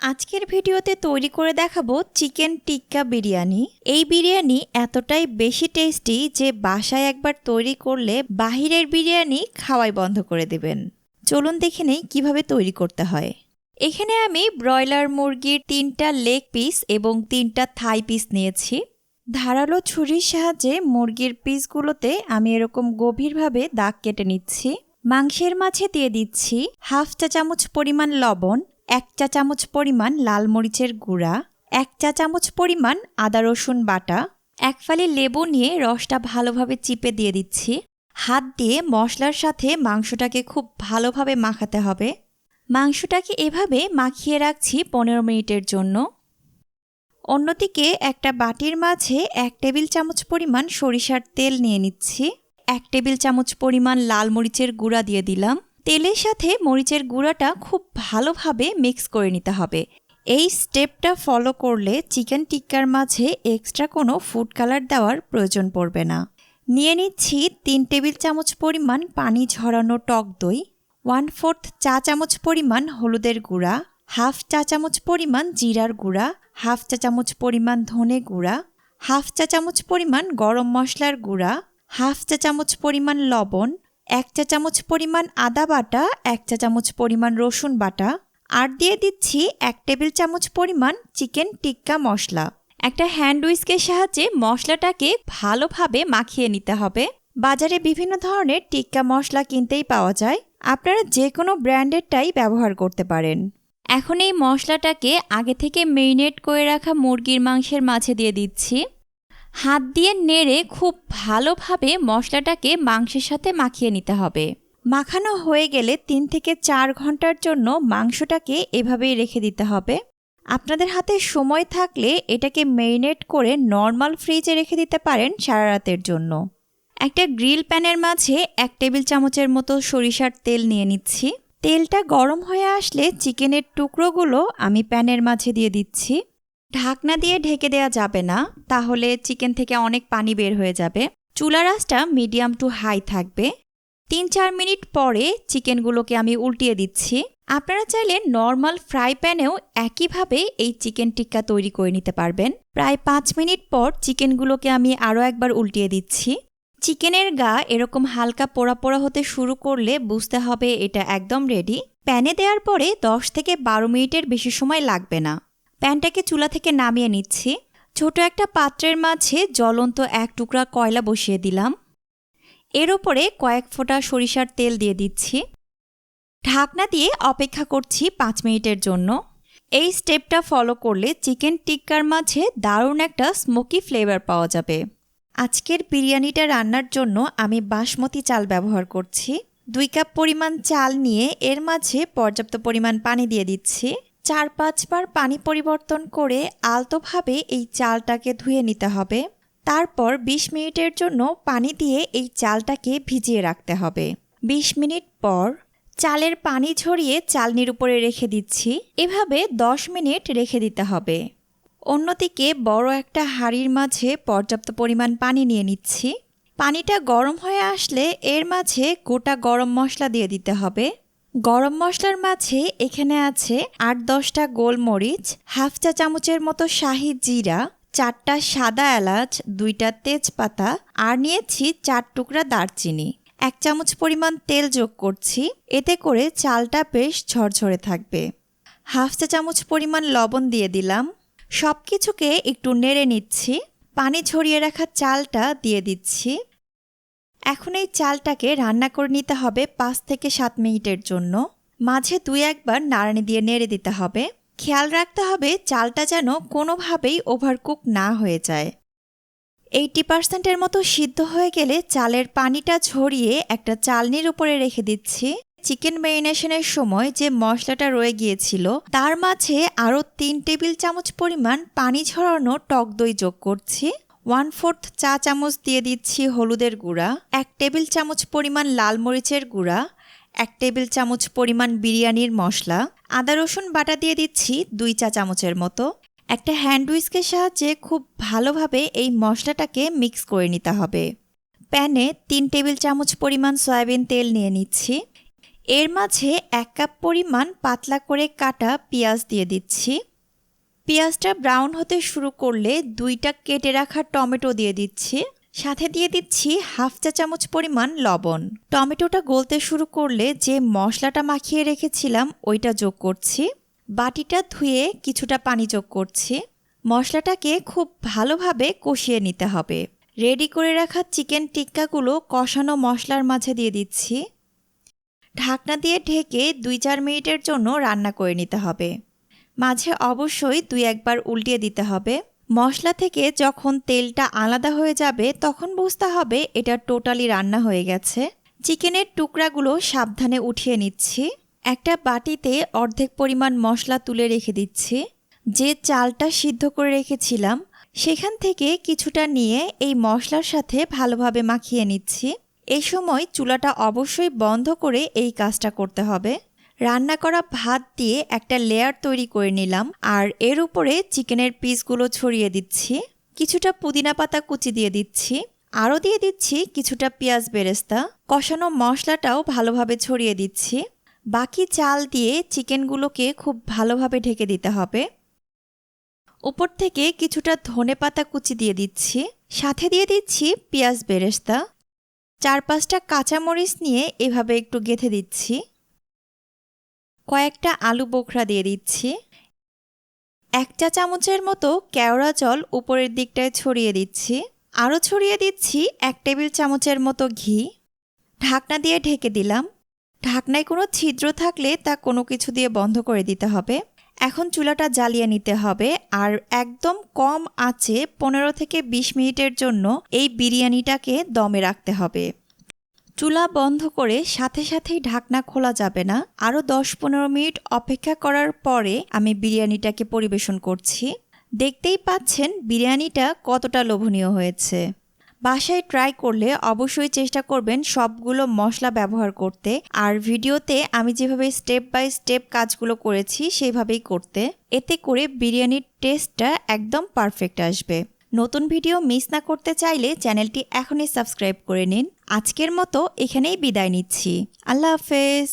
আজকের ভিডিওতে তৈরি করে দেখাবো চিকেন টিক্কা বিরিয়ানি। এই বিরিয়ানি এতটাই বেশি টেস্টি যে বাসায় একবার তৈরি করলে বাহিরের বিরিয়ানি খাওয়াই বন্ধ করে দেবেন। চলুন দেখে নেই কীভাবে তৈরি করতে হয়। এখানে আমি ব্রয়লার মুরগির তিনটা লেগ পিস এবং তিনটা থাই পিস নিয়েছি। ধারালো ছুরির সাহায্যে মুরগির পিসগুলোতে আমি এরকম গভীরভাবে দাগ কেটে নিচ্ছি। মাংসের মাঝে দিয়ে দিচ্ছি হাফ চা চামচ পরিমাণ লবণ এক চা চামচ পরিমাণ লাল মরিচের গুঁড়া, এক চা চামচ পরিমাণ আদা রসুন বাটা, এক ফালি লেবু নিয়ে রসটা ভালোভাবে চিপে দিয়ে দিচ্ছি। হাত দিয়ে মশলার সাথে মাংসটাকে খুব ভালোভাবে মাখাতে হবে। মাংসটাকে এভাবে মাখিয়ে রাখছি পনেরো মিনিটের জন্য। অন্যদিকে একটা বাটির মাঝে এক টেবিল চামচ পরিমাণ সরিষার তেল নিয়ে নিচ্ছি। এক টেবিল চামচ পরিমাণ লাল মরিচের গুঁড়া দিয়ে দিলাম। তেলের সাথে মরিচের গুঁড়াটা খুব ভালোভাবে মিক্স করে নিতে হবে। এই স্টেপটা ফলো করলে চিকেন টিক্কার মাঝে এক্সট্রা কোনো ফুড কালার দেওয়ার প্রয়োজন পড়বে না। নিয়ে নিচ্ছি তিন টেবিল চামচ পরিমাণ পানি ঝরানো টক দই, ওয়ান ফোর্থ চা চামচ পরিমাণ হলুদের গুঁড়া, হাফ চা চামচ পরিমাণ জিরার গুঁড়া, হাফ চা চামচ পরিমাণ ধনে গুঁড়া, হাফ চা চামচ পরিমাণ গরম মশলার গুঁড়া, হাফ চা চামচ পরিমাণ লবণ এক চা চামচ পরিমাণ আদা বাটা, এক চা চামচ পরিমাণ রসুন বাটা। আর দিয়ে দিচ্ছি এক টেবিল চামচ পরিমাণ চিকেন টিক্কা মশলা। একটা হ্যান্ড উইস্কের সাহায্যে মশলাটাকে ভালোভাবে মাখিয়ে নিতে হবে। বাজারে বিভিন্ন ধরনের টিক্কা মশলা কিনতেই পাওয়া যায়। আপনারা যে কোনো ব্র্যান্ডেরটাই ব্যবহার করতে পারেন। এখন এই মশলাটাকে আগে থেকে মেরিনেট করে রাখা মুরগির মাংসের মাঝে দিয়ে দিচ্ছি। হাত দিয়ে নেড়ে খুব ভালোভাবে মশলাটাকে মাংসের সাথে মাখিয়ে নিতে হবে। মাখানো হয়ে গেলে তিন থেকে চার ঘণ্টার জন্য মাংসটাকে এভাবেই রেখে দিতে হবে। আপনাদের হাতে সময় থাকলে এটাকে মেরিনেট করে নর্মাল ফ্রিজে রেখে দিতে পারেন সারা রাতের জন্য। একটা গ্রিল প্যানের মাঝে এক টেবিল চামচের মতো সরিষার তেল নিয়ে নিচ্ছি। তেলটা গরম হয়ে আসলে চিকেনের টুকরোগুলো আমি প্যানের মাঝে দিয়ে দিচ্ছি। ঢাকনা দিয়ে ঢেকে দেওয়া যাবে না, তাহলে চিকেন থেকে অনেক পানি বের হয়ে যাবে। চুলা রাসটা মিডিয়াম টু হাই থাকবে। তিন চার মিনিট পরে চিকেনগুলোকে আমি উল্টিয়ে দিচ্ছি। আপনারা চাইলে নর্মাল ফ্রাই প্যানেও একইভাবে এই চিকেন টিক্কা তৈরি করে নিতে পারবেন। প্রায় পাঁচ মিনিট পর চিকেনগুলোকে আমি আরও একবার উল্টিয়ে দিচ্ছি। চিকেনের গা এরকম হালকা পোড়া পোড়া হতে শুরু করলে বুঝতে হবে এটা একদম রেডি। প্যানে দেওয়ার পরে দশ থেকে বারো মিনিটের বেশি সময় লাগবে না। প্যানটাকে চুলা থেকে নামিয়ে নিচ্ছি। ছোট একটা পাত্রের মাঝে জ্বলন্ত এক টুকরা কয়লা বসিয়ে দিলাম। এর ওপরে কয়েক ফোঁটা সরিষার তেল দিয়ে দিচ্ছি। ঢাকনা দিয়ে অপেক্ষা করছি পাঁচ মিনিটের জন্য। এই স্টেপটা ফলো করলে চিকেন টিক্কার মাঝে দারুণ একটা স্মোকি ফ্লেভার পাওয়া যাবে। আজকের বিরিয়ানিটা রান্নার জন্য আমি বাসমতি চাল ব্যবহার করছি। দুই কাপ পরিমাণ চাল নিয়ে এর মাঝে পর্যাপ্ত পরিমাণ পানি দিয়ে দিচ্ছি। চার পাঁচবার পানি পরিবর্তন করে আলতোভাবে এই চালটাকে ধুয়ে নিতে হবে। তারপর ২০ মিনিটের জন্য পানি দিয়ে এই চালটাকে ভিজিয়ে রাখতে হবে। ২০ মিনিট পর চালের পানি ঝরিয়ে চালনির উপরে রেখে দিচ্ছি। এভাবে ১০ মিনিট রেখে দিতে হবে। অন্যদিকে বড় একটা হাঁড়ির মাঝে পর্যাপ্ত পরিমাণ পানি নিয়ে নিচ্ছি। পানিটা গরম হয়ে আসলে এর মাঝে গোটা গরম মশলা দিয়ে দিতে হবে। গরম মশলার মাঝে এখানে আছে আট দশটা গোলমরিচ, হাফ চা চামচের মতো শাহি জিরা, চারটা সাদা এলাচ, দুইটা তেজপাতা আর নিয়েছি চার টুকরা দারচিনি। এক চামচ পরিমাণ তেল যোগ করছি, এতে করে চালটা বেশ ঝরঝরে থাকবে। হাফ চা চামচ পরিমাণ লবণ দিয়ে দিলাম। সব কিছুকে একটু নেড়ে নিচ্ছি। পানি ঝরিয়ে রাখা চালটা দিয়ে দিচ্ছি। এখন এই চালটাকে রান্না করে নিতে হবে পাঁচ থেকে সাত মিনিটের জন্য। মাঝে দুই একবার নাড়ানি দিয়ে নেড়ে দিতে হবে। খেয়াল রাখতে হবে চালটা যেন কোনোভাবেই ওভারকুক না হয়ে যায়। এইটি পার্সেন্টের মতো সিদ্ধ হয়ে গেলে চালের পানিটা ঝরিয়ে একটা চালনির উপরে রেখে দিচ্ছি। চিকেন ম্যারিনেশনের সময় যে মশলাটা রয়ে গিয়েছিল, তার মাঝে আরও তিন টেবিল চামচ পরিমাণ পানি ঝরানো টক দই যোগ করছি। ওয়ান ফোর্থ চা চামচ দিয়ে দিচ্ছি হলুদের গুঁড়া, এক টেবিল চামচ পরিমাণ লাল মরিচের গুঁড়া, এক টেবিল চামচ পরিমাণ বিরিয়ানির মশলা, আদা রসুন বাটা দিয়ে দিচ্ছি দুই চা চামচের মতো। একটা হ্যান্ড উইস্কের সাহায্যে খুব ভালোভাবে এই মশলাটাকে মিক্স করে নিতে হবে। প্যানে তিন টেবিল চামচ পরিমাণ সয়াবিন তেল নিয়ে নিচ্ছি। এর মাঝে এক কাপ পরিমাণ পাতলা করে কাটা পেঁয়াজ দিয়ে দিচ্ছি। পেঁয়াজটা ব্রাউন হতে শুরু করলে দুইটা কেটে রাখা টমেটো দিয়ে দিচ্ছি। সাথে দিয়ে দিচ্ছি হাফ চা চামচ পরিমাণ লবণ। টমেটোটা গলতে শুরু করলে যে মশলাটা মাখিয়ে রেখেছিলাম, ওইটা যোগ করছি। বাটিটা ধুয়ে কিছুটা পানি যোগ করছি। মশলাটাকে খুব ভালোভাবে কষিয়ে নিতে হবে। রেডি করে রাখা চিকেন টিক্কাগুলো কষানো মশলার মাঝে দিয়ে দিচ্ছি। ঢাকনা দিয়ে ঢেকে দুই চার মিনিটের জন্য রান্না করে নিতে হবে। মাঝে অবশ্যই দুই একবার উল্টিয়ে দিতে হবে। মশলা থেকে যখন তেলটা আলাদা হয়ে যাবে, তখন বুঝতে হবে এটা টোটালি রান্না হয়ে গেছে। চিকেনের টুকরাগুলো সাবধানে উঠিয়ে নিচ্ছি। একটা বাটিতে অর্ধেক পরিমাণ মশলা তুলে রেখে দিচ্ছি। যে চালটা সিদ্ধ করে রেখেছিলাম, সেখান থেকে কিছুটা নিয়ে এই মশলার সাথে ভালোভাবে মাখিয়ে নিচ্ছি। এই সময় চুলাটা অবশ্যই বন্ধ করে এই কাজটা করতে হবে। রান্না করা ভাত দিয়ে একটা লেয়ার তৈরি করে নিলাম আর এর উপরে চিকেনের পিসগুলো ছড়িয়ে দিচ্ছি, কিছুটা পুদিনা পাতা কুচি দিয়ে দিচ্ছি, আরও দিয়ে দিচ্ছি কিছুটা পেঁয়াজ বেরেস্তা, কষানো মশলাটাও ভালোভাবে ছড়িয়ে দিচ্ছি, বাকি চাল দিয়ে চিকেনগুলোকে খুব ভালোভাবে ঢেকে দিতে হবে। উপর থেকে কিছুটা ধনে পাতা কুচি দিয়ে দিচ্ছি, সাথে দিয়ে দিচ্ছি পেঁয়াজ বেরেস্তা, চার পাঁচটা কাঁচামরিচ নিয়ে এভাবে একটু গেথে দিচ্ছি। কয়েকটা আলু বোখরা দিয়ে দিচ্ছি। এক চা চামচের মতো কেওড়া জল উপরের দিকটায় ছড়িয়ে দিচ্ছি। আরও ছড়িয়ে দিচ্ছি এক টেবিল চামচের মতো ঘি। ঢাকনা দিয়ে ঢেকে দিলাম। ঢাকনায় কোনো ছিদ্র থাকলে তা কোনো কিছু দিয়ে বন্ধ করে দিতে হবে। এখন চুলাটা জ্বালিয়ে নিতে হবে আর একদম কম আঁচে পনেরো থেকে বিশ মিনিটের জন্য এই বিরিয়ানিটাকে দমে রাখতে হবে। চুলা বন্ধ করে সাথে সাথেই ঢাকনা খোলা যাবে না। আরও দশ পনেরো মিনিট অপেক্ষা করার পরে আমি বিরিয়ানিটাকে পরিবেশন করছি। দেখতেই পাচ্ছেন বিরিয়ানিটা কতটা লোভনীয় হয়েছে। বাসায় ট্রাই করলে অবশ্যই চেষ্টা করবেন সবগুলো মশলা ব্যবহার করতে। আর ভিডিওতে আমি যেভাবে স্টেপ বাই স্টেপ কাজগুলো করেছি সেইভাবেই করতে। এতে করে বিরিয়ানির টেস্টটা একদম পারফেক্ট আসবে। নতুন ভিডিও মিস না করতে চাইলে চ্যানেলটি এখনই সাবস্ক্রাইব করে নিন। আজকের মতো এখানেই বিদায় নিচ্ছি। আল্লাহ হাফেজ।